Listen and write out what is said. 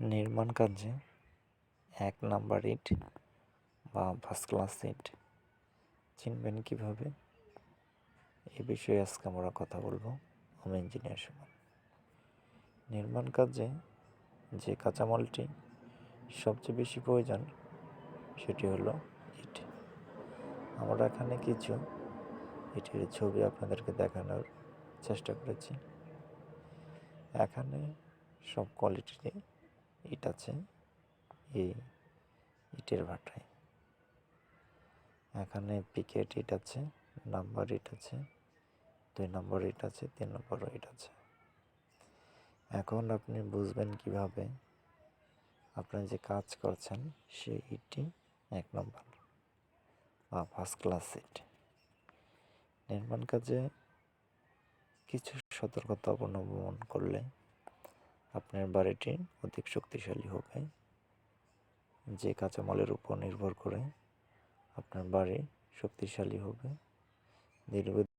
নির্মাণ কাজে এক নাম্বার ইট বা ফার্স্ট ক্লাস ইট। চিনবেন কীভাবে? এ বিষয়ে আজকে আমরা কথা বলব। হোম ইঞ্জিনিয়ার সমান। নির্মাণ কাজে যে কাঁচামালটি সবচেয়ে বেশি প্রয়োজন, সেটি হলো ইট। আমরা এখানে কিছু ইটের ছবি আপনাদেরকে দেখানোর চেষ্টা করেছি। এখানে সব কোয়ালিটির ইট আছে, এই ইটের ভাটায়। এখানে পিকেট ইট আছে, নাম্বার ইট আছে, দুই নম্বর ইট আছে, তিন নম্বর ইট আছে। এখন আপনি বুঝবেন কীভাবে আপনি যে কাজ করছেন সেই ইটটি এক নম্বর বা ফার্স্ট ক্লাস ইট। নির্মাণ কাজে কিছু সতর্কতা অবলম্বন করলে আপনার বাড়িটি অধিক শক্তিশালী হবে যে কাঁচামালের উপর নির্ভর করে আপনার বাড়ি শক্তিশালী হবে। দীর্ঘ